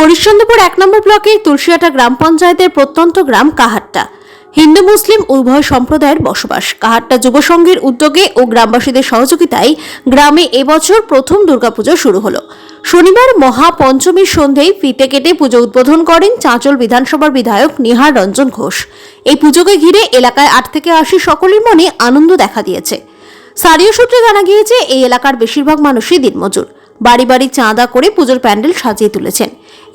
হরিশ্চন্দ্রপুর এক নম্বর ব্লকের তুলসিয়াটা গ্রাম পঞ্চায়েতের প্রত্যন্ত গ্রাম কাহাট্টা। হিন্দু, মুসলিম উভয় সম্প্রদায়ের বসবাস। কাহাট্টা যুব সংঘের উদ্যোগে ও গ্রামবাসীদের সহযোগিতায় গ্রামে এবছর প্রথম দুর্গাপুজো শুরু হলো। শনিবার মহাপঞ্চমীর সন্ধেয় ফিতে কেটে পুজো উদ্বোধন করেন চাঁচল বিধানসভার বিধায়ক নিহার রঞ্জন ঘোষ। এই পুজোকে ঘিরে এলাকায় আট থেকে আশি সকলের মনে আনন্দ দেখা দিয়েছে। স্থানীয় সূত্রে জানা গিয়েছে, এই এলাকার বেশিরভাগ মানুষই দিনমজুর। বাড়ি বাড়ি চাঁদা করে পুজোর প্যান্ডেল সাজিয়ে তুলেছেন।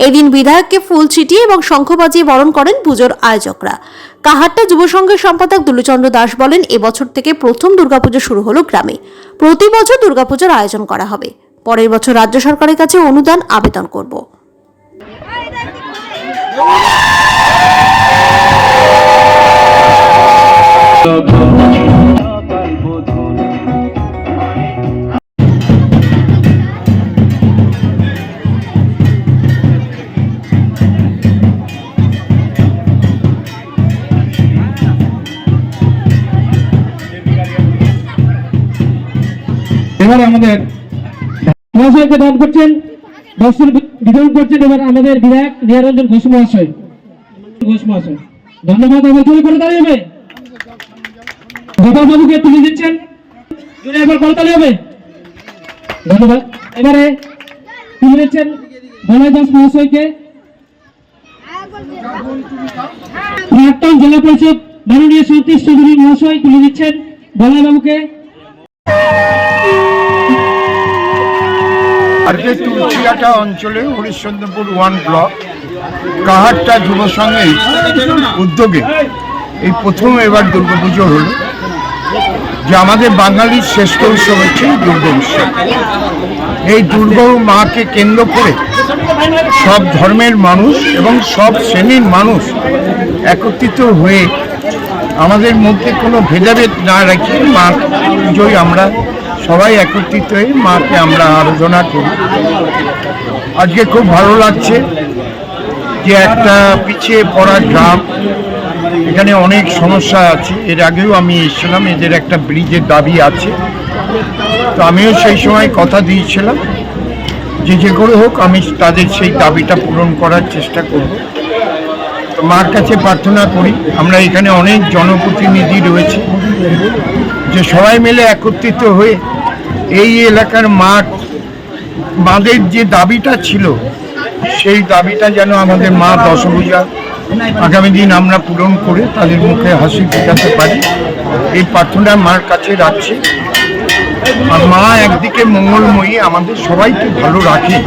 এদিন বিধায়ককে ফুল ছিটিয়ে এবং শঙ্খ বাজিয়ে বরণ করেন পুজোর আয়োজকরা। কাহাট্টা যুব সংঘের সম্পাদক দুলুচন্দ্র দাস বলেন, এবছর থেকে প্রথম দুর্গাপুজো শুরু হলো গ্রামে। প্রতি বছর দুর্গাপুজোর আয়োজন করা হবে। পরের বছর রাজ্য সরকারের কাছে অনুদান আবেদন করব। এবার আমাদের মহাশয়কে দান করছেন বস্ত্র বিতরণ করছেন এবার আমাদের বিধায়ক নিহারঞ্জন ঘোষ মহাশয়। ঘোষ মহাশয়, ধন্যবাদ আমার জোরে করে দাঁড়িয়ে হবে। গোপাল বাবুকে তুলে দিচ্ছেন। জোরে এবার করতালি হবে। ধন্যবাদ। এবারে তুলে দিচ্ছেন বলয় দাস মহাশয়কে। প্রাক্তন জেলা পরিষদ মাননীয় সতীশ চৌধুরী মহাশয় তুলে দিচ্ছেন বলয় বাবুকে। আজকে তুলসিয়াটা অঞ্চলে হরিশ্চন্দ্রপুর ওয়ান ব্লক, কাহারটা যুব সংঘের উদ্যোগে। এই প্রথম এবার দুর্গাপুজো হলো, যে আমাদের বাঙালির শ্রেষ্ঠ উৎসব হচ্ছে দুর্গা উৎসব। এই দুর্গা মাকে কেন্দ্র করে সব ধর্মের মানুষ এবং সব শ্রেণির মানুষ একত্রিত হয়ে আমাদের মধ্যে কোনো ভেদাভেদ না রেখে মা পুজোয় আমরা সবাই একত্রিত হয়ে মাকে আমরা আরাধনা করি। আজকে খুব ভালো লাগছে যে একটা পিছিয়ে পড়া গ্রাম, এখানে অনেক সমস্যা আছে। এর আগেও আমি এসেছিলাম, এদের একটা ব্রিজের দাবি আছে। তো আমিও সেই সময় কথা দিয়েছিলাম যে যে করে হোক, আমি তাদের সেই দাবিটা পূরণ করার চেষ্টা করব। তো মার কাছে প্রার্থনা করি, আমরা এখানে অনেক জনপ্রতিনিধি রয়েছে, যে সবাই মিলে একত্রিত হয়ে এই এলাকার মাঠ মাদের যে দাবিটা ছিল, সেই দাবিটা যেন আমাদের মা দশভূজা আগামী দিন আমরা পূরণ করে তাদের মুখে হাসি ফোটাতে পারি। এই প্রার্থনা মার কাছে রাখছি। আর মা একদিকে মঙ্গলময়ী, আমাদের সবাইকে ভালো রাখে।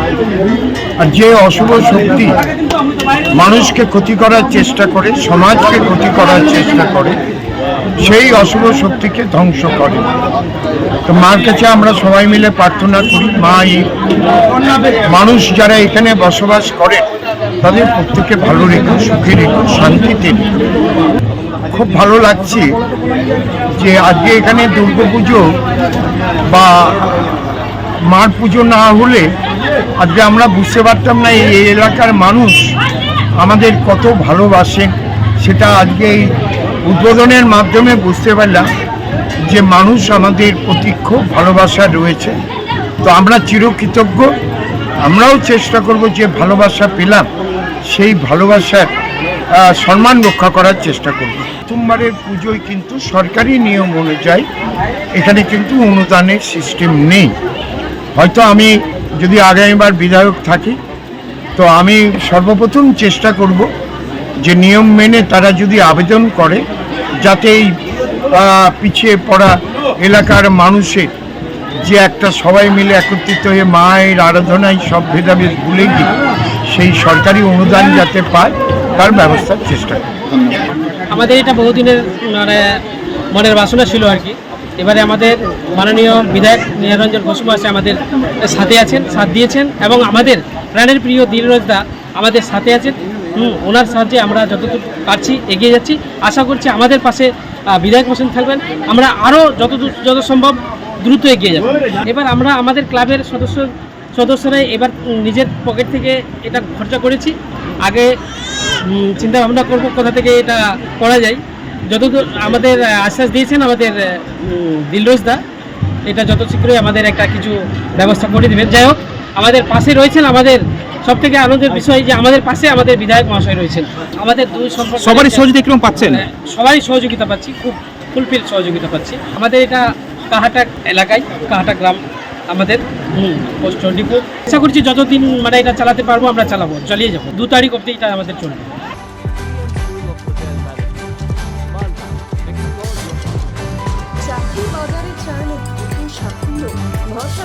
আর যে অশুভ শক্তি মানুষকে ক্ষতি করার চেষ্টা করে, সমাজকে ক্ষতি করার চেষ্টা করে সেই অশুভ শক্তিকে ধ্বংস করে। তো মার কাছে আমরা সবাই মিলে প্রার্থনা করি, মা, এই মানুষ যারা এখানে বসবাস করে, তাদের প্রত্যেকে ভালো রেখো, সুখে রেখো, শান্তিতে খুব ভালো লাগছে যে আজকে এখানে দুর্গাপুজো বা মার পুজো না হলে আজকে আমরা বুঝতে পারতাম না এই এলাকার মানুষ আমাদের কত ভালোবাসেন সেটা আজকে এই উদ্বোধনের মাধ্যমে বুঝতে পারলাম যে মানুষ আমাদের প্রতি খুব ভালোবাসা রয়েছে। তো আমরা চিরকৃতজ্ঞ। আমরাও চেষ্টা করব যে ভালোবাসা পেলাম, সেই ভালোবাসার সম্মান রক্ষা করার চেষ্টা করব। প্রথমবারের পুজোয় কিন্তু সরকারি নিয়ম অনুযায়ী এখানে কিন্তু অনুদানের সিস্টেম নেই। হয়তো আমি যদি আগামীবার বিধায়ক থাকি, তো আমি সর্বপ্রথম চেষ্টা করব যে নিয়ম মেনে তারা যদি আবেদন করে যাতে এই পিছিয়ে পড়া এলাকার মানুষের যে একটা সবাই মিলে একত্রিত হয়ে মায়ের আরাধনায় সব ভেদাভেদ ভুলে গিয়ে সেই সরকারি অনুদান যাতে পায়, তার ব্যবস্থার চেষ্টা আমাদের এটা বহুদিনের মানে মনের বাসনা ছিল আর কি। এবারে আমাদের মাননীয় বিধায়ক নিরঞ্জন ঘোষ মহাশয় আমাদের সাথে আছেন, সাথ দিয়েছেন এবং আমাদের প্রাণের প্রিয় দীনরজদা আমাদের সাথে আছেন। ওনার সাহায্যে আমরা যতদূর পারছি এগিয়ে যাচ্ছি। আশা করছি আমাদের পাশে বিধায়ক হোসেন থাকবেন। আমরা আরও যতদূর, যত সম্ভব দ্রুত এগিয়ে যাব। এবার আমরা আমাদের ক্লাবের সদস্য সদস্যরা এবার নিজের পকেট থেকে এটা খরচা করেছি। আগে চিন্তা ভাবনা করব কোথা থেকে এটা করা যায়। যতদূর আমাদের আশ্বাস দিয়েছেন আমাদের দিলরোজ দা, এটা যত শীঘ্রই আমাদের একটা কিছু ব্যবস্থা করে দেবেন। যাই হোক, আমাদের পাশে রয়েছেন আমাদের সব থেকে আনন্দের বিষয় যে আমাদের পাশে আমাদের বিধায়ক মহাশয় রয়েছেন। আমাদের দুই সম্পর্ক সবারই সহযোগিতা কীরকম পাচ্ছেন? সবারই সহযোগিতা পাচ্ছি খুব ফুলফিল সহযোগিতা পাচ্ছি। আমাদের এটা কাহাটা এলাকায় কাহাটা গ্রাম আমাদের পোস্ট ডিপো আশা করছি যতদিন মানে এটা চালাতে পারব আমরা চালাবো চালিয়ে যাব। দু তারিখ অবধি এটা আমাদের চলবে। চাকরি বাজারে চান সাফল্য ভরসা